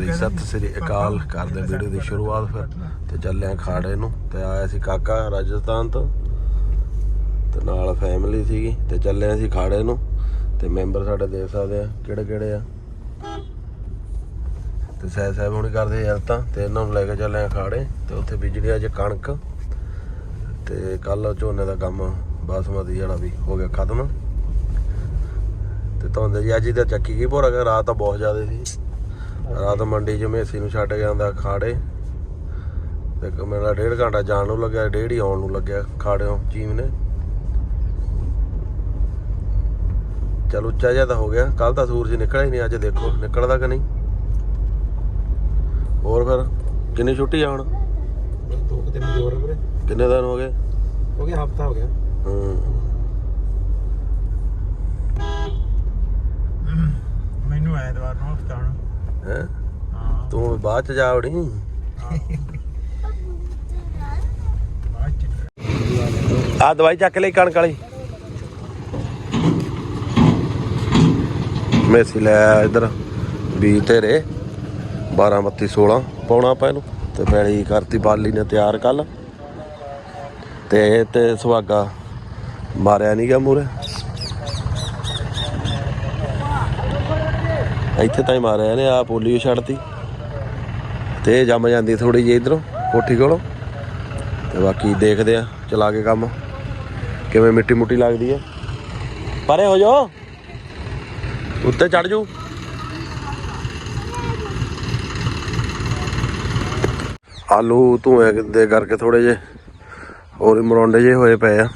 ਵਾਰੀ ਸਤਿ ਸ੍ਰੀ ਅਕਾਲ ਕਰਦੇ ਵੀਡੀਓ ਦੀ ਸ਼ੁਰੂਆਤ ਫਿਰ ਤੇ ਚੱਲੇ ਆ ਖਾੜੇ ਨੂੰ ਤੇ ਆਇਆ ਸੀ ਕਾਕਾ ਰਾਜਸਥਾਨ ਤੋਂ ਤੇ ਨਾਲ ਫੈਮਿਲੀ ਸੀਗੀ ਤੇ ਚੱਲੇ ਅਸੀਂ ਖਾੜੇ ਨੂੰ ਤੇ ਮੈਂਬਰ ਸਾਡੇ ਦੇਖ ਸਕਦੇ ਆ। ਕਿਹੜੇ ਕਿਹੜੇ ਆ? ਤੇ ਸਹਿ ਸਾਹਿਬ ਹੁਣੀ ਕਰਦੇ ਯਾਰ ਤਾਂ ਤੇ ਇਹਨਾਂ ਨੂੰ ਲੈ ਕੇ ਚੱਲੇ ਆ ਖਾੜੇ ਤੇ ਉੱਥੇ ਬੀਜਣੀ ਅੱਜ ਕਣਕ ਤੇ ਕੱਲ ਝੋਨੇ ਦਾ ਕੰਮ ਬਾਸਮਤੀ ਜਿਹੜਾ ਵੀ ਹੋ ਗਿਆ ਖਤਮ। ਤੇ ਧੁੰਦ ਜੀ ਅੱਜ ਹੀ ਤਾਂ ਚੱਕੀ ਕੀ ਭੋਰਾ ਰਾਤ ਤਾਂ ਬਹੁਤ ਜ਼ਿਆਦਾ ਸੀ। ਰਾਤ ਮੰਡੀ 'ਚ ਮੇਸੀ ਨੂੰ ਛੱਡ ਆਂਦਾ ਖਾੜੇ। ਤੇ ਕ- ਮੇਰਾ ਡੇਢ ਘੰਟਾ ਜਾਣ ਨੂੰ ਲੱਗਿਆ ਡੇਢ ਹੀ ਆਉਣ ਨੂੰ ਲੱਗਿਆ ਖਾੜਿਓ ਚੀਮ ਨੇ। ਚਲ ਉੱਚਾ ਜਿਹਾ ਤਾਂ ਹੋ ਗਿਆ। ਕੱਲ ਤਾਂ ਸੂਰਜ ਨਿਕਲਿਆ ਹੀ ਨਹੀਂ ਅੱਜ ਦੇਖੋ ਨਿਕਲਦਾ ਕਿ ਨਹੀਂ। ਹੋਰ ਫਿਰ ਕਿੰਨੀ ਛੁੱਟੀ ਆ ਹੁਣ? ਦੋ ਕੁ ਦਿਨ ਦੀ ਹੋਰ ਵੀਰੇ। ਕਿੰਨੇ ਦਿਨ ਹੋ ਗਏ? ਹੋ ਗਿਆ ਹਫਤਾ ਹੋ ਗਿਆ। ਹੂੰ। ਮੈਨੂੰ ਐਤਵਾਰ ਨੂੰ ਹਫਤਾ ਹੁਣ। ਹੈ? ਹਾਂ। ਤੂੰ ਬਾਅਦ ਚ ਜਾ ਚ ਆ ਦਵਾਈ ਚੱਕ ਲਈ ਕਣਕ ਵਾਲੀ। ਮੇਸੀ ਲੈ ਇਧਰ ਬੀ ਤੇਰੇ 12 32 16 ਪਾਉਣਾ ਆਪਾਂ ਇਹਨੂੰ। ਤੇ ਪੈਲੀ ਕਰਤੀ ਬਾਲੀ ਨੇ ਤਿਆਰ ਕੱਲ। ਤੇ ਤੇ ਸੁਹਾਗਾ ਮਾਰਿਆ ਨਹੀਂ ਗਿਆ ਮੂਰੇ ਇੱਥੇ ਤਾਂ ਹੀ ਮਾਰਿਆ ਨੇ ਆ ਪੋਲੀਓ ਛੱਡਤੀ। ਤੇ ਇਹ ਜੰਮ ਜਾਂਦੀ ਥੋੜੀ ਜਿਹੀ ਇਧਰੋਂ, ਕੋਠੀ ਕੋਲੋਂ। ਤੇ ਬਾਕੀ ਦੇਖਦੇ ਆ, ਚਲਾ ਕੇ ਕੰਮ। ਕਿਵੇਂ ਮਿੱਟੀ ਮੁੱਟੀ ਲੱਗਦੀ ਹੈ। ਪਰੇ ਹੋ ਜਾ ਉੱਤੇ ਚੜ ਜੂ ਆਲੂ ਧੂਏ ਦੇ ਕਰਕੇ ਥੋੜੇ ਜੇ ਹੋਰ ਮਰੋਂਡੇ ਜੇ ਹੋਏ ਪਏ ਆ।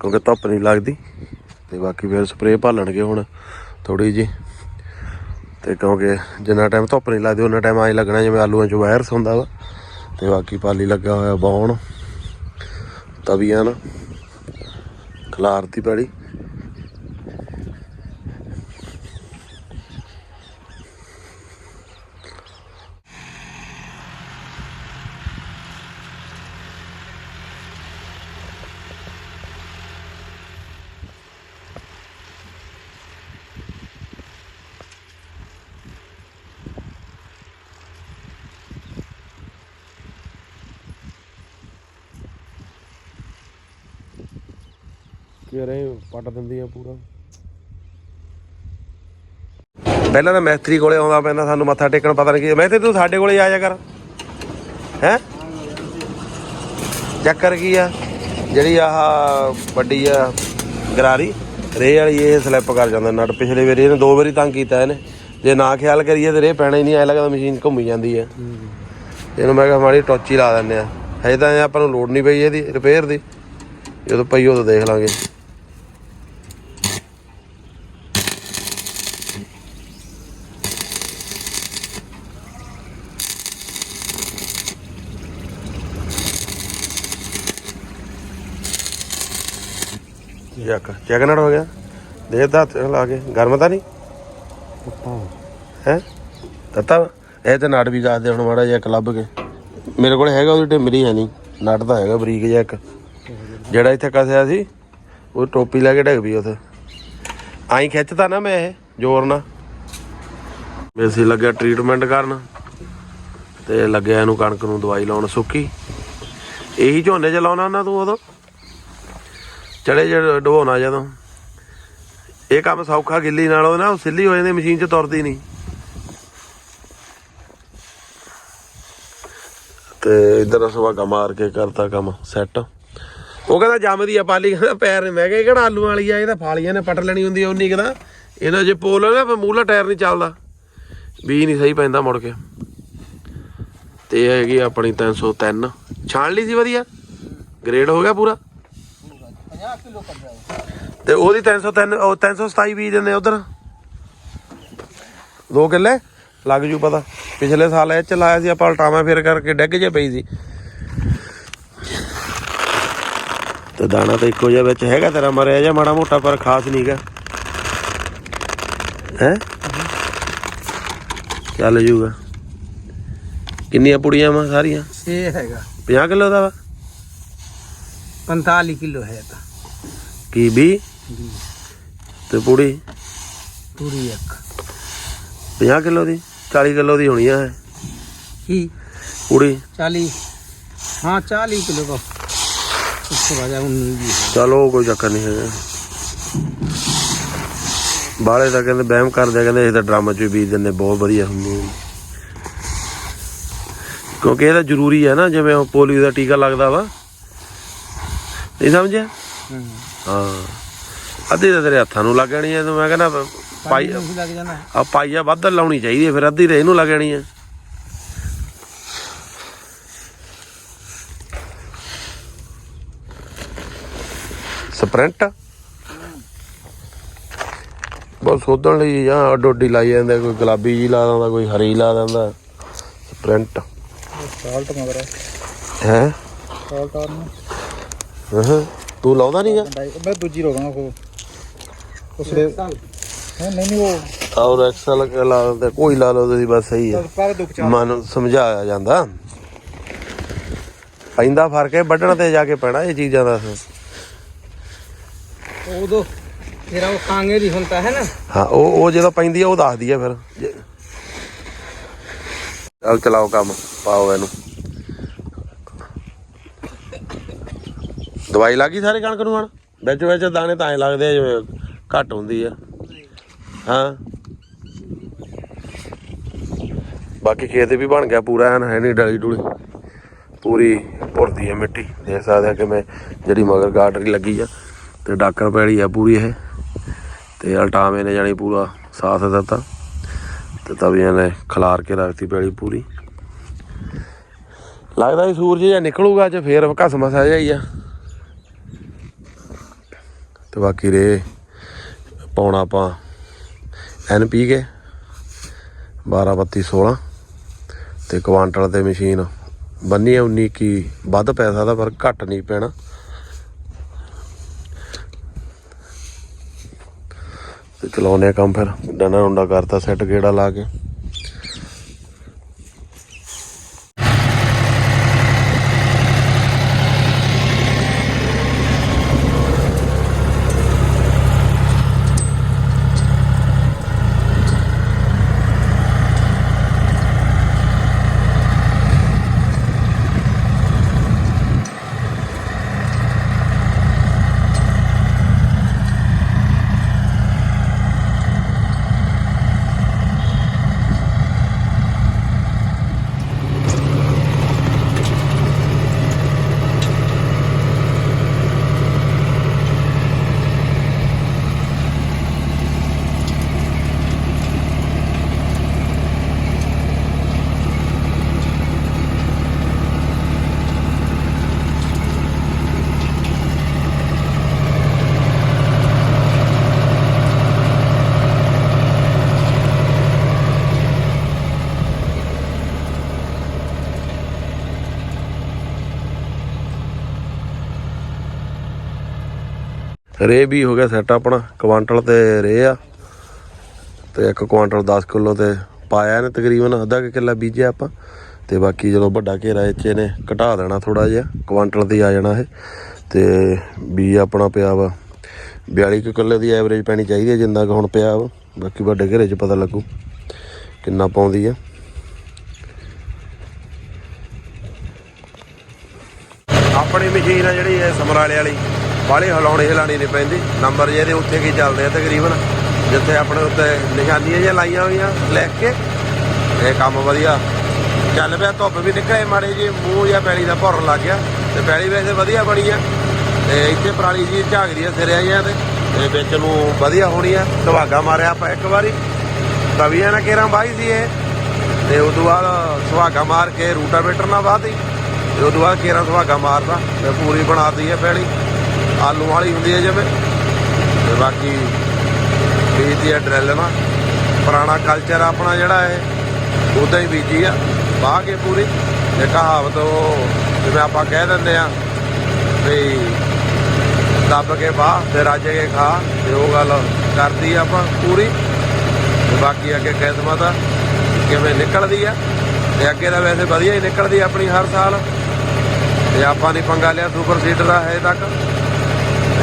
ਕਿਉਂਕਿ ਧੁੱਪ ਨਹੀਂ ਲੱਗਦੀ। ਤੇ ਬਾਕੀ ਫਿਰ ਸਪਰੇਅ ਭਾਲਣਗੇ ਹੁਣ ਥੋੜੀ ਜੀ ਤੇ ਕਿਉਂਕਿ ਜਿੰਨਾ ਟਾਈਮ ਧੁੱਪ ਨਹੀਂ ਲੱਗਦੀ ਉਹਨਾਂ ਟਾਈਮ ਐਂ ਲੱਗਣਾ ਜਿਵੇਂ ਆਲੂਆਂ 'ਚ ਵਾਇਰਸ ਹੁੰਦਾ ਵਾ। ਤੇ ਬਾਕੀ ਪਾਲੀ ਲੱਗਾ ਹੋਇਆ ਬਾਉਣ, ਤਵੀਆਂ ਨਾ, ਖਲਾਰਤੀ ਪੈੜੀ। ਕਿ ਰਹੇ, ਪੱਟ ਦਿੰਦੀਆਂ ਪੂਰਾ। ਪਹਿਲਾਂ ਤਾਂ ਮੈਸਤਰੀ ਕੋਲੇ ਆਉਂਦਾ ਪੈਂਦਾ, ਸਾਨੂੰ ਮੱਥਾ ਟੇਕਣ ਪਤਾ ਨਹੀਂ ਕੀ ਮੈਂ ਤੇ ਤੂੰ ਸਾਡੇ ਕੋਲੇ ਆ ਜਾ ਕਰ। ਹੈ? ਚੱਕਰ ਕੀ ਆ? ਜਿਹੜੀ ਆਹ ਵੱਡੀ ਆ ਗਰਾਰੀ, ਰੇ ਵਾਲੀ, ਇਹ ਸਲਿੱਪ ਕਰ ਜਾਂਦਾ ਨਟ। ਪਿਛਲੇ ਵਾਰੀ ਇਹਨੇ ਦੋ ਵਾਰੀ ਤੰਗ ਕੀਤਾ ਇਹਨੇ। ਜੇ ਨਾ ਖਿਆਲ ਕਰੀਏ ਤੇ ਰੇ ਪੈਣਾ ਹੀ ਨਹੀਂ, ਐ ਲੱਗਦਾ ਮਸ਼ੀਨ ਘੁੰਮੀ ਜਾਂਦੀ ਆ। ਇਹਨੂੰ ਮੈਂ ਕਿਹਾ ਮਾੜੀ ਟੋਚੀ ਲਾ ਦਿੰਦੇ ਆ। ਹਜੇ ਤਾਂ ਆਪਾਂ ਨੂੰ ਲੋੜ ਨਹੀਂ ਪਈ ਇਹਦੀ ਰਿਪੇਅਰ ਦੀ। ਜਦੋਂ ਪਈ ਉਦੋਂ ਦੇਖ ਲਾਂਗੇ। ਯਾਕ ਚੈਕਨੜ ਹੋ ਗਿਆ। ਦੇ ਦਾ ਲਾ ਕੇ, ਗਰਮ ਤਾਂ ਨਹੀਂ? ਹੈ? ਤਤਾ ਇਹ ਤੇ ਨਟ ਵੀ ਦੱਸ ਦੇ ਹੁਣ ਮਾੜਾ ਜਿਹਾ ਇੱਕ ਲੱਭ ਕੇ। ਮੇਰੇ ਕੋਲ ਹੈਗਾ, ਉਹਦੀ ਟਿਮਰੀ ਹੈ ਨਹੀਂ। ਨਟ ਤਾਂ ਹੈਗਾ ਬਰੀਕ ਜਿਹਾ ਇੱਕ। ਜਿਹੜਾ ਇੱਥੇ ਕਸਿਆ ਸੀ, ਉਹ ਟੋਪੀ ਲੈ ਕੇ ਡਿੱਗ ਪਈ ਉਥੇ। ਆਈ ਖਿੱਚਤਾ ਨਾ ਮੈਂ ਇਹ, ਜ਼ੋਰ ਨਾਲ। ਮੇਸੀ ਲੱਗਿਆ ਟ੍ਰੀਟਮੈਂਟ ਕਰਨ, ਤੇ ਲੱਗਿਆ ਇਹਨੂੰ ਕਣਕ ਨੂੰ ਦਵਾਈ ਲਾਉਣ ਸੁੱਕੀ। ਇਹੀ ਝੋਨੇ ਚ ਲਾਉਣਾ ਨਾ ਤੂੰ ਉਦੋਂ? ਚੜੇ ਜੜ ਡਵਾਉਣਾ ਜਦੋਂ। ਇਹ ਕੰਮ ਸੌਖਾ ਗਿੱਲੀ ਨਾਲੋਂ ਨਾ, ਉਹ ਸਿੱਲੀ ਹੋ ਜਾਂਦੀ, ਮਸ਼ੀਨ 'ਚ ਤੁਰਦੀ ਨਹੀਂ। ਤੇ ਇਧਰ ਸੁਹਾਗਾ ਮਾਰ ਕੇ ਕਰਤਾ ਕੰਮ ਸੈੱਟ ਉਹ ਕਹਿੰਦਾ ਜੰਮਦੀ ਆ ਪਾਲੀ, ਕਹਿੰਦਾ ਪੈਰ ਨੇ, ਮੈਂ ਕਿਹਾ ਇਹ ਕਿਹੜਾ ਆਲੂ ਵਾਲੀ ਆ, ਇਹ ਤਾਂ ਫਾਲੀਆਂ ਨੇ ਪਟ ਲੈਣੀ ਹੁੰਦੀ ਆ ਉਨੀ ਕਹਿੰਦਾ ਇਹਨਾਂ ਜੇ ਪੋਲ ਨਾ, ਫਿਰ ਮੂਹਲਾ ਟਾਇਰ ਨਹੀਂ ਚੱਲਦਾ। ਵੀ ਨਹੀਂ ਸਹੀ ਪੈਂਦਾ ਮੁੜ ਕੇ। ਤੇ ਇਹ ਹੈਗੀ ਆਪਣੀ 303 ਛਾਣ ਲਈ ਸੀ ਵਧੀਆ? ਗ੍ਰੇਡ ਹੋ ਗਿਆ ਪੂਰਾ? ਤੇ ਉਹਦੀ 303 ਉਹ 327 ਬੀਜ ਦਿੰਦੇ ਉਧਰ। ਦੋ ਕਿੱਲੇ? ਲੱਗ ਜੂ ਪਤਾ। ਪਿਛਲੇ ਸਾਲ ਇਹ ਚ ਲਾਇਆ ਸੀ ਆਪਾਂ ਉਲਟਾਵਾਂ ਫੇਰ ਕਰਕੇ ਡਿੱਗ ਜੇ ਪਈ ਸੀ। ਤੇ ਦਾਣਾ ਤਾਂ ਇੱਕੋ ਜਿਹਾ ਵਿੱਚ ਹੈਗਾ ਤੇਰਾ ਮਰਿਆ ਜਾਂ ਮਾੜਾ ਮੋਟਾ ਪਰ ਖਾਸ ਨਹੀਂਗਾ ਹੈ? ਚੱਲ ਜੂਗਾ। ਕਿੰਨੀਆਂ ਪੁੜੀਆਂ ਵਾ ਸਾਰੀਆਂ? ਇਹ ਹੈਗਾ। 50 ਕਿਲੋ ਦਾ ਵਾ? 45 ਕਿਲੋ ਹੈ ਤਾਂ। ਕੀ 20 ਤੇ ਪੂੜੀ? ਪੂੜੀ ਇੱਕ। 50 ਕਿਲੋ ਦੀ? 40 ਕਿਲੋ ਦੀ ਹੋਣੀ ਆ ਕੀ? ਪੂੜੀ? 40 ਹਾਂ 40 ਕਿਲੋ ਦਾ। ਉਸ ਤੋਂ ਬਾਅਦ ਚਲੋ ਕੋਈ ਚੱਕਰ ਨਹੀਂ ਹੈ ਬਾਲੇ ਦਾ ਕਹਿੰਦੇ ਬਹਿਮ ਕਰਦੇ ਕਹਿੰਦੇ ਇਹ ਤਾਂ ਡਰਾਮਾ ਚ ਬੀਜ ਦਿੰਦੇ ਬਹੁਤ ਵਧੀਆ ਹੁੰਦੀ ਹੈ ਕਿਉਂਕਿ ਇਹ ਤਾਂ ਜ਼ਰੂਰੀ ਹੈ ਨਾ ਜਿਵੇਂ ਪੋਲੀਓ ਦਾ ਟੀਕਾ ਲੱਗਦਾ ਵਾ। ਨਹੀਂ ਸਮਝਿਆ? ਅੱਧੀ ਤਾਂ ਤੇਰੇ ਹੱਥਾਂ ਨੂੰ ਲੱਗ ਐ ਤੂੰ ਮੈਂ ਕਹਿੰਦਾ ਪਾਈ ਤੁਸੀਂ ਲੱਗ ਆ ਵੱਧ ਲਾਉਣੀ ਚਾਹੀਦੀ ਐ ਫਿਰ ਅੱਧੀ ਤੇ ਇਹਨੂੰ ਲੱਗ ਐ। ਸਪ੍ਰਿੰਟ? ਬਸ ਸੋਧਣ ਲਈ ਜਾਂ ਅੱਡੋਡੀ ਲਾਈ ਜਾਂਦੇ ਕੋਈ ਗੁਲਾਬੀ ਜੀ ਲਾ ਦਿੰਦਾ ਕੋਈ ਹਰੀ ਲਾ ਦਿੰਦਾ। ਸਪ੍ਰਿੰਟ। ਸਾਲਟ ਮਗਰ। ਹੈ? ਹੈ ਸਾਲਟ ਆਨ ਹਾਂ। ਤੂੰ ਲਾਉਂਦਾ ਨਹੀਂਗਾ ਮੈਂ ਦੂਜੀ ਰੋਕਾਂ ਉਹ। ਉਸਲੇ ਨਹੀਂ ਨਹੀਂ ਉਹ ਔਰ ਐਕਸਲ ਲਾ ਕੋਈ ਲਾ ਲਓ ਤੁਸੀਂ ਬਸ ਸਹੀ ਹੈ। ਮਨ ਸਮਝਾਇਆ ਜਾਂਦਾ। ਪੈਂਦਾ ਫ਼ਰਕ ਹੈ ਵੱਢਣ ਤੇ ਜਾ ਕੇ ਪੈਣਾ ਇਹ ਚੀਜ਼ਾਂ ਦਾ। ਉਦੋਂ ਫਿਰ ਉਹ ਕਾਂਗੇ ਦੀ ਹੁੰਦਾ ਹੈ ਨਾ? ਹਾਂ ਉਹ ਉਹ ਜਦੋਂ ਪੈਂਦੀ ਆ ਉਹ ਦੱਸਦੀ ਆ ਫਿਰ। ਚਲ ਚਲਾਓ ਕੰਮ ਪਾਓ ਇਹਨੂੰ। ਦਵਾਈ ਲੱਗੀ ਸਾਰੇ ਕਣਕ ਨੂੰ ਹਣ? ਵਿੱਚ ਵਿੱਚ ਦਾਣੇ ਤਾਂ ਐ ਲੱਗਦੇ ਆ ਜਿਵੇਂ ਘੱਟ ਹੁੰਦੀ ਆ। ਹਾਂ। ਬਾਕੀ ਖੇਤ ਵੀ ਬਣ ਗਿਆ ਪੂਰਾ ਐਨ ਹੈ ਨਹੀਂ ਡਲੀ ਡੁਲੀ। ਪੂਰੀ ਭੁਰਦੀ ਹੈ ਮਿੱਟੀ। ਦੇਖ ਸਕਦੇ ਆ ਕਿਵੇਂ ਜਿਹੜੀ ਮਗਰ ਗਾਰਡਰੀ ਲੱਗੀ ਆ ਤੇ ਡਾਕਰ ਪੈਲੀ ਆ ਪੂਰੀ ਇਹ। ਤੇ ਅਲਟਾਵੇਂ ਨੇ ਜਾਣੀ ਪੂਰਾ ਸਾਥ ਦਿੱਤਾ। ਤੇ ਤਵੀਆਂ ਨੇ ਖਲਾਰ ਕੇ ਰੱਖਤੀ ਪੈਲੀ ਪੂਰੀ। ਲੱਗਦਾ ਸੀ ਸੂਰਜ ਜਾਂ ਨਿਕਲੂਗਾ, ਅੱਜ ਫੇਰ ਘਸਮਾ ਸਾ ਜਾਈ ਆ। ਤੇ ਬਾਕੀ ਰੇ ਪਾਉਣਾ ਆਪਾਂ ਐਨ ਪੀ ਕੇ 12 32 16 ਤੇ ਕੁਆਂਟਲ ਤੇ ਮਸ਼ੀਨ ਬੰਨੀ 19 ਕੀ ਵੱਧ ਪੈਸਾ ਦਾ ਪਰ ਘੱਟ ਨਹੀਂ ਪੈਣਾ। ਤੇ ਚਲਾਉਨੇ ਕੰਮ ਫਿਰ। ਡੰਡਾ ਡੁੰਡਾ ਕਰਤਾ ਸੈੱਟ ਗੇੜਾ ਲਾ ਕੇ। ਰੇ ਵੀ ਹੋ ਗਿਆ ਸੈੱਟ ਆਪਣਾ, ਕੁਆਂਟਲ ਤੇ ਰੇ ਆ। ਤੇ ਇੱਕ ਕੁਆਂਟਲ 10 ਕਿਲੋ ਤੇ ਪਾਇਆ ਨੇ ਤਕਰੀਬਨ, ਅੱਧਾ ਕੁ ਕਿੱਲਾ ਬੀਜਿਆ ਆਪਾਂ। ਤੇ ਬਾਕੀ ਜਦੋਂ ਵੱਡਾ ਘੇਰਾ ਇੱਥੇ ਨੇ ਘਟਾ ਦੇਣਾ ਥੋੜਾ ਜਿਹਾ, ਕੁਆਂਟਲ ਤੇ ਆ ਜਾਣਾ ਇਹ। ਤੇ ਬੀ ਆਪਣਾ ਪਿਆ ਵਾ 42 ਕੁ ਕਿੱਲੇ ਦੀ ਐਵਰੇਜ ਪੈਣੀ ਚਾਹੀਦੀ ਹੈ, ਜਿੰਨਾ ਕੁ ਹੁਣ ਪਿਆ ਵਾ। ਬਾਕੀ ਵੱਡੇ ਘੇਰੇ 'ਚ ਪਤਾ ਲੱਗੂ ਕਿੰਨਾ ਪਾਉਂਦੀ ਆ। ਆਪਣੀ ਮਸ਼ੀਨ ਆ ਜਿਹੜੀ ਇਹ ਸਮਰਾਲੇ ਵਾਲੀ। ਬਾਹਲੀ ਹਿਲਾਉਣੀ ਹਿਲਾਣੀ ਨਹੀਂ ਪੈਂਦੀ। ਨੰਬਰ ਜਿਹਦੇ ਉੱਥੇ ਕੀ ਚੱਲਦੇ ਆ ਤਕਰੀਬਨ, ਜਿੱਥੇ ਆਪਣੇ ਉੱਤੇ ਨਿਸ਼ਾਨੀਆਂ ਜਿਹੀਆਂ ਲਾਈਆਂ ਹੋਈਆਂ ਲਿਖ ਕੇ। ਇਹ ਕੰਮ ਵਧੀਆ। ਚੱਲ ਪਿਆ, ਧੁੱਪ ਵੀ ਨਿਕਲੇ ਮਾੜੇ ਜੀ ਮੂੰਹ ਜਾਂ ਪੈਲੀ ਦਾ ਭੁਰ ਲੱਗ ਗਿਆ। ਤੇ ਪੈਲੀ ਵੈਸੇ ਵਧੀਆ ਬਣੀ ਆ। ਤੇ ਇੱਥੇ ਪਰਾਲੀ ਜੀ ਝਾਕਦੀ ਆ ਸਿਰੇ ਆਈਆਂ ਤੇ। ਤੇ ਵਿੱਚ ਨੂੰ ਵਧੀਆ ਹੋਣੀ ਆ। ਸੁਹਾਗਾ ਮਾਰਿਆ ਆਪਾਂ ਇੱਕ ਵਾਰੀ। ਤਵੀਆਂ ਨਾਲ ਕੇਰਾਂ ਬਾਈ ਸੀ ਇਹ। ਤੇ ਉਸ ਤੋਂ ਬਾਅਦ ਸੁਹਾਗਾ ਮਾਰ ਕੇ ਰੂਟਾਵੇਟਰ ਨਾਲ ਵਾਹਤੀ ਤੇ। ਉਸ ਤੋਂ ਬਾਅਦ ਕੇਰਾਂ ਸੁਹਾਗਾ ਮਾਰਦਾ ਤੇ ਪੂਰੀ ਬਣਾਤੀ ਹੈ ਪੈਲੀ। ਆਲੂ ਵਾਲੀ ਹੁੰਦੀ ਹੈ ਜਿਵੇਂ। ਤੇ ਬਾਕੀ ਬੀਜਦੀ ਹੈ ਡਰਿੱਲ ਨਾਲ ਪੁਰਾਣਾ ਕਲਚਰ ਆਪਣਾ ਜਿਹੜਾ ਹੈ ਉਦਾਂ ਹੀ ਬੀਜੀ ਆ, ਵਾਹ ਕੇ ਪੂਰੀ। ਇਹ ਕਹਾਵਤ ਉਹ ਜਿਵੇਂ ਆਪਾਂ ਕਹਿ ਦਿੰਦੇ ਆ ਵੀ ਦੱਬ ਕੇ ਬਾਹ ਤੇ ਰਾਜੇ ਕੇ ਖਾ, ਤੇ ਉਹ ਗੱਲ ਕਰਦੀ ਆਪਾਂ ਪੂਰੀ। ਤੇ ਬਾਕੀ ਅੱਗੇ ਕਿਸਮਤ ਆ ਕਿਵੇਂ ਨਿਕਲਦੀ ਆ। ਤੇ ਅੱਗੇ ਤਾਂ ਵੈਸੇ ਵਧੀਆ ਹੀ ਨਿਕਲਦੀ ਆਪਣੀ ਹਰ ਸਾਲ। ਤੇ ਆਪਾਂ ਨਹੀਂ ਪੰਗਾ ਲਿਆ ਸੁਪਰ ਸੀਡਰ ਦਾ ਹਜੇ ਤੱਕ।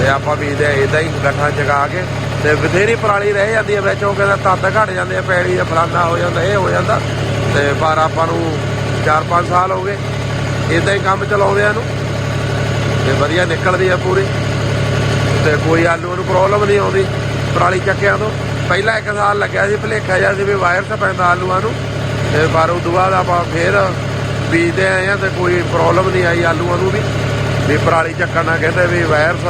ਤੇ ਆਪਾਂ ਬੀਜਦੇ ਇਦਾਂ ਇਦਾਂ ਹੀ ਗੱਠਾਂ ਚਗਾ ਕੇ ਤੇ ਬਥੇਰੀ ਪਰਾਲੀ ਰਹਿ ਜਾਂਦੀ ਹੈ ਵਿੱਚ ਉਹ ਕਹਿੰਦਾ ਤੱਤ ਘਟ ਜਾਂਦੇ ਆ ਪੈੜੀ ਦਾ ਫਲਾਨਾ ਹੋ ਜਾਂਦਾ, ਇਹ ਹੋ ਜਾਂਦਾ ਤੇ ਪਰ ਆਪਾਂ ਨੂੰ 4-5 ਸਾਲ ਹੋ ਗਏ ਇਦਾਂ ਹੀ ਕੰਮ ਚਲਾਉਂਦੇ ਆ ਇਹਨੂੰ ਤੇ ਵਧੀਆ ਨਿਕਲਦੀ ਆ ਪੂਰੀ ਤੇ ਕੋਈ ਆਲੂ ਨੂੰ ਪ੍ਰੋਬਲਮ ਨਹੀਂ ਆਉਂਦੀ ਪਰਾਲੀ ਚੱਕਿਆਂ ਤੋਂ। ਪਹਿਲਾਂ ਇੱਕ ਸਾਲ ਲੱਗਿਆ ਸੀ, ਭਲੇਖਾ ਜਿਹਾ ਸੀ ਵੀ ਵਾਇਰਸ ਪੈਂਦਾ ਆਲੂਆਂ ਨੂੰ ਤੇ ਪਰ ਉਸ ਤੋਂ ਬਾਅਦ ਆਪਾਂ ਫੇਰ ਬੀਜਦੇ ਆਏ ਆ ਤੇ ਕੋਈ ਪ੍ਰੋਬਲਮ ਨਹੀਂ ਆਈ ਆਲੂਆਂ ਨੂੰ ਵੀ। ਵੀ ਪਰਾਲੀ ਚੱਕਣ ਨਾਲ ਕਹਿੰਦੇ ਵੀ ਵਾਇਰਸ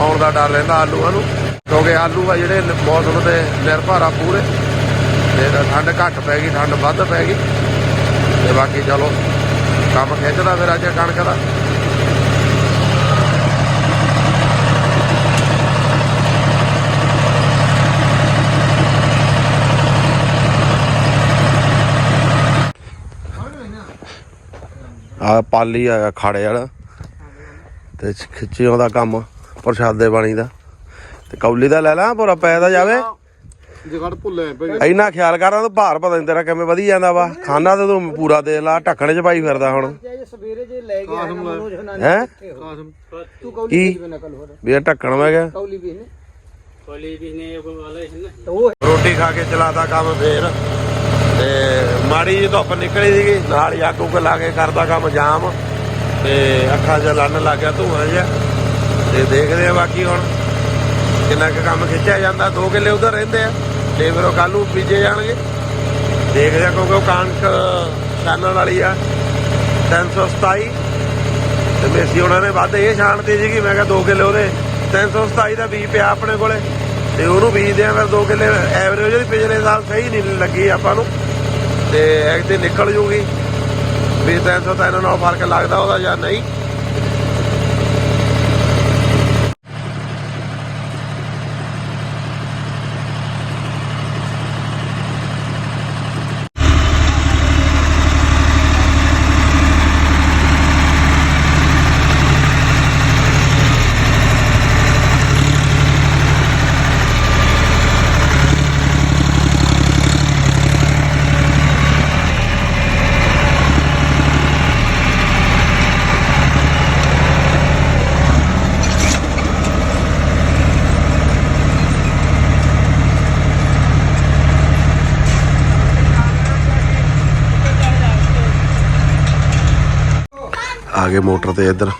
ਆਉਣ ਦਾ ਡਰ ਰਹਿੰਦਾ ਆਲੂਆਂ ਨੂੰ, ਕਿਉਂਕਿ ਆਲੂ ਆ ਜਿਹੜੇ ਮੌਸਮ ਤੇ ਨਿਰਭਰ ਆ ਪੂਰੇ। ਤੇ ਠੰਡ ਘੱਟ ਪੈ ਗਈ, ਠੰਡ ਵੱਧ ਪੈ ਗਈ। ਤੇ ਬਾਕੀ ਚਲੋ, ਕੰਮ ਖਿੱਚਦਾ ਫਿਰ ਅੱਜ ਕਣਕ ਦਾ। ਆ ਪਾਲੀ ਆ ਖਾੜੇ ਵਾਲਾ। ਤੇ ਖਿੱਚੀ ਆਉਂਦਾ ਕੰਮ। ਪ੍ਰਸ਼ਾਦੇ ਪਾਣੀ ਦਾ। ਤੇ ਕੌਲੀ ਦਾ ਲੈ ਲਾ ਪੂਰਾ ਪੈ ਦਾ ਜਾਵੇ। ਜਗੜ ਭੁੱਲੇ ਭਾਈ ਇੰਨਾ ਖਿਆਲ ਕਰਾਂ ਤੂੰ ਭਾਰ ਪਤਾ ਨਹੀਂ ਤੇਰਾ ਕਿਵੇਂ ਵਧੀ ਜਾਂਦਾ ਵਾ। ਖਾਣਾ ਤੇ ਤੂੰ ਪੂਰਾ ਦੇ ਲਾ, ਢੱਕਣੇ ਚ ਪਾਈ ਫਿਰਦਾ ਹੁਣ। ਸਵੇਰੇ ਜੇ ਲੈ ਗਿਆ ਮਨੋਜ ਹਨਾ ਹੈ? ਤੂੰ ਕੌਲੀ ਕੀ? ਨਕਲ ਹੋ ਰਿਹਾ ਵੀ ਢੱਕਣ ਮੈਂ ਗਿਆ ਕੌਲੀ ਵੀ ਨੇ ਕੋਲੀ ਵੀ ਨੇ ਵਾਲਾ ਸੀ ਨਾ ਰੋਟੀ ਖਾ ਕੇ ਚਲਾਦਾ ਕੰਮ ਫੇਰ। ਤੇ ਮਾੜੀ ਜਿਹੀ ਧੁੱਪ ਨਿਕਲੀ ਸੀਗੀ, ਨਾਲ ਹੀ ਅੱਗ ਉੱਗ ਲਾ ਕੇ ਕਰਦਾ ਕੰਮ ਜਾਮ। ਤੇ ਅੱਖਾਂ 'ਚ ਲੰਨ ਲੱਗ ਗਿਆ, ਧੂਆਂ ਜਿਹਾ। ਤੇ ਦੇਖਦੇ ਆ ਬਾਕੀ ਹੁਣ ਕਿੰਨਾ ਕੁ ਕੰਮ ਖਿੱਚਿਆ ਜਾਂਦਾ, ਦੋ ਕਿੱਲੇ ਉਧਰ ਰਹਿੰਦੇ ਆ। ਤੇ ਫਿਰ ਉਹ ਕੱਲ ਨੂੰ ਬੀਜੇ ਜਾਣਗੇ। ਦੇਖਦੇ ਆ ਕਿਉਂਕਿ ਉਹ ਕਣਕ ਛਾਨਣ ਵਾਲੀ ਆ। 327 ਤੇ ਮੇਸੀ ਉਹਨਾਂ ਨੇ ਵੱਧ ਇਹ ਛਾਣਤੀ ਸੀਗੀ, ਮੈਂ ਕਿਹਾ 2 ਕਿੱਲੇ ਉਹਦੇ। 327 ਦਾ ਬੀਜ ਪਿਆ ਆਪਣੇ ਕੋਲੇ। ਤੇ ਉਹਨੂੰ ਬੀਜਦੇ ਆ, ਫਿਰ 2 ਕਿੱਲੇ ਐਵਰੇਜ ਉਹਦੀ ਪਿਛਲੇ ਸਾਲ ਸਹੀ ਨਹੀਂ ਲੱਗੀ ਆਪਾਂ ਨੂੰ। ਤੇ ਐਕ ਤੇ ਨਿਕਲ ਜੂਗੀ। ਵੀ 300 ਤਾਂ ਇਹਨਾਂ ਨਾਲ ਫ਼ਰਕ ਲੱਗਦਾ ਉਹਦਾ ਜਾਂ ਨਹੀਂ। ਗਏ ਮੋਟਰ ਤੇ ਇੱਧਰ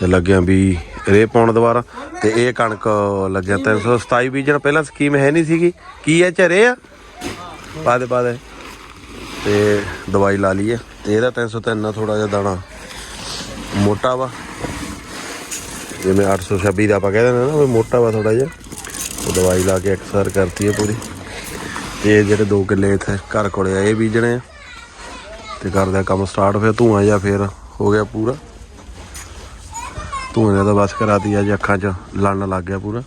ਤੇ ਲੱਗਿਆ ਵੀ ਰੇ ਪਾਉਣ ਦੁਬਾਰਾ ਤੇ ਇਹ ਕਣਕ ਲੱਗਿਆ 327 ਬੀਜਣ ਪਹਿਲਾਂ ਸਕੀਮ ਹੈ ਨਹੀਂ ਸੀਗੀ। ਕੀ ਹੈ ਚਰੇ ਆ? ਪਾ ਦੇ ਪਾ ਦੇ। ਤੇ ਦਵਾਈ ਲਾ ਲਈ ਹੈ ਤੇ ਇਹਦਾ 303 ਨਾਲ ਥੋੜਾ ਜਿਹਾ ਦਾਣਾ ਮੋਟਾ ਵਾ। ਜਿਵੇਂ 826 ਦਾ ਆਪਾਂ ਕਹਿ ਦਿੰਦੇ ਨਾ, ਵੀ ਮੋਟਾ ਵਾ ਥੋੜਾ ਜਿਹਾ। ਉਹ ਦਵਾਈ ਲਾ ਕੇ ਐਕਸਰ ਕਰਤੀ ਹੈ ਪੂਰੀ। ਤੇ ਜਿਹੜੇ 2 ਕਿੱਲੇ ਇੱਥੇ ਘਰ ਕੋਲੇ ਆ, ਇਹ ਬੀਜਣੇ ਆ। ਤੇ ਕਰਦੇ ਆ ਕੰਮ ਸਟਾਰਟ, ਫਿਰ ਧੂਆਂ ਜਾਂ ਫਿਰ ਹੋ ਗਿਆ ਪੂਰਾ। ਧੂਆਂ ਦਾ ਬਸ ਕਰਾਤੀ ਅੱਜ ਅੱਖਾਂ 'ਚ ਲੜਨ ਲੱਗ ਗਿਆ ਪੂਰਾ।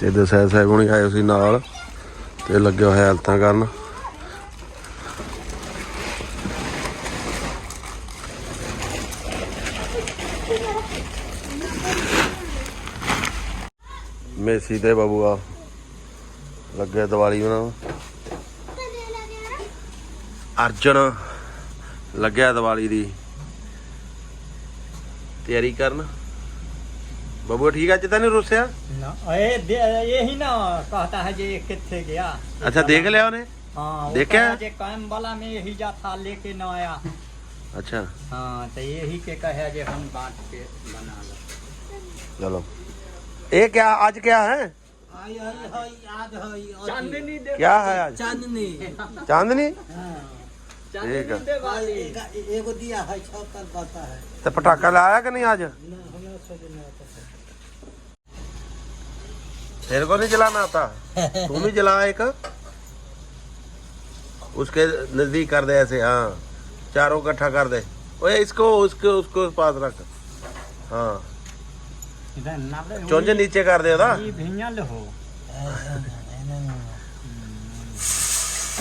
ਤੇ ਇਹਦੇ ਸਾਹਿਬ ਸਹਿ ਹੁਣੀ ਆਏ ਸੀ ਨਾਲ ਤੇ ਲੱਗਿਆ ਹੋਇਆ ਹਾਲਤਾਂ ਕਰਨ। ਮੇਸੀ ਤੇ ਬਬੂਆ ਲੱਗੇ ਦੀਵਾਲੀ ਉਹਨਾਂ ਅਰਜਨ ਲੱਗਿਆ ਦੀਵਾਲੀ ਦੀ। ਤਿਆਰੀ ਕਰਨ ਬਬੂਆ ਠੀਕ ਅੱਜ ਤਾਂ ਨਹੀਂ ਰੁੱਸਿਆ ਨਾ ਇਹ ਦੇ- यही ना कहता है जे किथे गया ਅੱਛਾ ਦੇਖ ਲਿਆ ਉਹਨੇ हाँ वो देखा? कहा जे काम वाला में यही जा था लेके न आया ਅੱਛਾ हाँ तो यही के कहे जे हम बांट के बना लो ਚਲੋ ਇਹ क्या आज क्या है आई आई हाय याद है चांदनी दे क्या है आज चांदनी चांदनी चांदनी ठीक है। दे वाली एगो दिया है छतर कहता है ਤੇ ਪਟਾਕਾ ਲਾਇਆ ਕਿ ਨਹੀਂ आज तेरे को नहीं जलाना आता तुम ही जला एक उसके नजदीक कर दे ऐसे हाँ चारों इकट्ठा कर दे ओए इसको उसको उसको पास रख हाँ इधर ना बे चोंजे नीचे कर दे ओदा ये भिंजल हो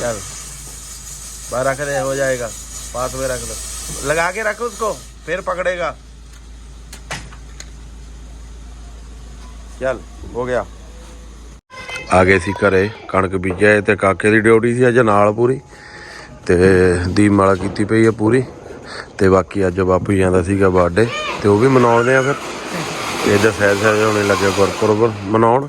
चल बाहर रख दे हो जाएगा पास में रख दो लगा के रख उसको फिर पकड़ेगा चल हो गया ਆ ਗਏ ਸੀ ਘਰੇ ਕਣਕ ਬੀਜਿਆ ਤੇ ਕਾਕੇ ਦੀ ਡਿਊਟੀ ਸੀ ਅੱਜ ਨਾਲ ਪੂਰੀ ਤੇ ਦੀਪਮਾਲਾ ਕੀਤੀ ਪਈ ਹੈ ਪੂਰੀ ਤੇ ਬਾਕੀ ਅੱਜ ਬਾਪੂ ਜੀ ਦਾ ਸੀਗਾ ਬਰਥਡੇ ਤੇ ਉਹ ਵੀ ਮਨਾਉਂਦੇ ਆ ਫਿਰ ਤੇ ਇੱਧਰ ਸਹਿਜ ਸਹਿਜ ਹੋਣੇ ਲੱਗੇ ਗੁਰਪੁਰਬ ਮਨਾਉਣ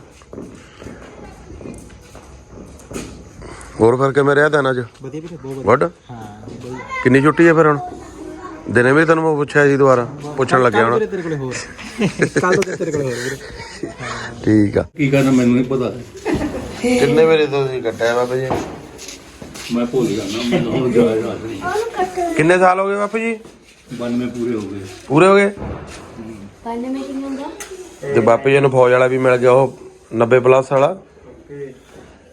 ਹੋਰ ਫਿਰ ਕਿਵੇਂ ਰਿਹਾ ਦਿਨ ਅੱਜ? ਵਧੀਆ ਵੀਰੇ ਬਹੁਤ ਗੁੱਡ ਹਾਂ ਵਧੀਆ ਕਿੰਨੀ ਛੁੱਟੀ ਹੈ ਫਿਰ ਹੁਣ? ਦਿਨੇ ਵੀ ਤੈਨੂੰ ਮੈਂ ਪੁੱਛਿਆ ਸੀ ਦੁਬਾਰਾ ਪੁੱਛਣ ਲੱਗਿਆ ਹੁਣ। ਵੀਰੇ ਤੇਰੇ ਕੋਲੇ ਹੋਰ। ਕੱਲ ਤੋਂ ਤੇਰੇ ਕੋਲੇ ਹੋਰ ਵੀਰੇ। ਠੀਕ ਆ। ਕੀ ਕਰਨਾ ਮੈਨੂੰ ਨਹੀਂ ਪਤਾ। ਕਿੰਨੇ ਵੇਲੇ ਤੋਂ ਤੁਸੀਂ ਕੱਟਿਆ ਬਾਬਾ ਜੀ? ਮੈਂ ਭੁੱਲ ਜਾਣਾ ਮੈਨੂੰ ਹੁਣ ਜਾ ਨਹੀਂ ਕਿੰਨੇ ਸਾਲ ਹੋ ਗਏ ਬਾਪੂ ਜੀ? 92 ਪੂਰੇ ਹੋ ਗਏ। ਪੂਰੇ ਹੋ ਗਏ? ਪੰਜ ਮਿੰਟ ਨਹੀਂ ਹੁੰਦਾ? ਤੇ ਬਾਪੂ ਜੀ ਨੂੰ ਫੌਜ ਵਾਲਾ ਵੀ ਮਿਲ ਗਿਆ ਉਹ 90 ਪਲੱਸ ਵਾਲਾ।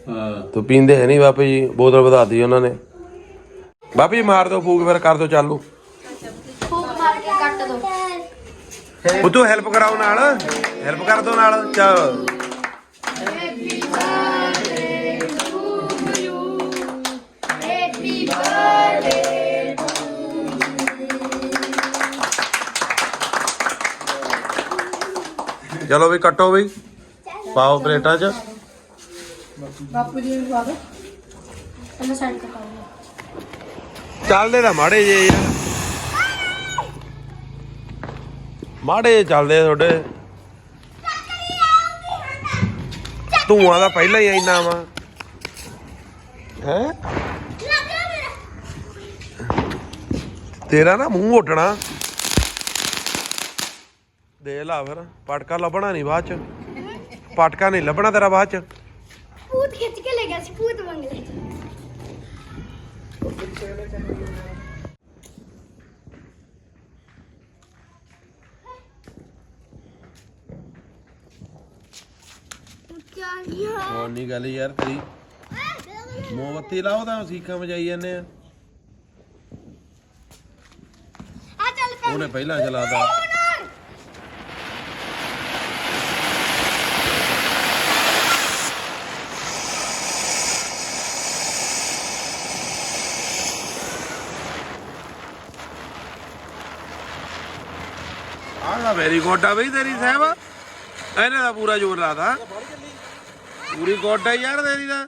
ਹਾਂ ਤੂੰ ਪੀਂਦੇ ਹੈ ਨਹੀਂ ਬਾਪੂ ਜੀ, ਬੋਤਲ ਵਧਾਤੀ ਉਹਨਾਂ ਨੇ। ਬਾਪੂ ਜੀ, ਮਾਰ ਦਿਓ, ਫੂਕ ਫਿਰ ਕਰ ਦਿਓ ਚਾਲੂ। ਫੂਕ ਮਾਰ ਕੇ ਕੱਟ ਦੋ ਉਹ ਤੂੰ ਹੈਲਪ ਕਰਾਓ ਨਾਲ ਹੈਲਪ ਕਰ ਦੋ ਨਾਲ, ਚੱਲ। ਚਲੋ ਵੀ ਕੱਟੋ ਵੀ, ਪਾਓ ਪਲੇਟਾਂ 'ਚ। ਪਹਿਲਾਂ ਸਾਈਡ ਤੇ ਪਾਓ ਚੱਲਦੇ ਤਾਂ ਮਾੜੇ ਜੇ ਯਾਰ। ਮਾੜੇ ਜਿਹੇ ਚੱਲਦੇ ਆ ਤੁਹਾਡੇ। ਧੂਆਂ ਦਾ ਪਹਿਲਾਂ ਹੀ ਇੰਨਾ ਵਾ। ਹੈ? ਤੇਰਾ ਨਾ ਮੂੰਹ ਉੱਡਣਾ। ਦੇ ਲਾ ਫਿਰ, ਪਟਕਾ ਲੱਭਣਾ ਨਹੀਂ ਬਾਅਦ ਚ। ਪਟਕਾ ਨਹੀਂ ਲੱਭਣਾ ਤੇਰਾ ਬਾਅਦ ਚ। ਨਹੀਂ ਗੱਲ ਯਾਰ ਤੇਰੀ। ਮੋਮਬੱਤੀ ਲਾਓ ਤਾਂ ਸੀਖਾਂ ਵਜਾਈ ਜਾਂਦੇ ਆ। ਆ ਚੱਲ ਪੈ ਉਹਨੇ ਪਹਿਲਾਂ ਚਲਾਤਾ ਆਹ ਵੈਰੀ ਗੁੱਡ ਆ ਬਈ ਤੇਰੀ ਸਾਹਿਬ। ਇਹਨੇ ਤਾਂ ਪੂਰਾ ਜ਼ੋਰ ਲਾਤਾ। ਪੂਰੀ ਗੋਡਾ ਆ ਯਾਰ ਦੀ ਦਾ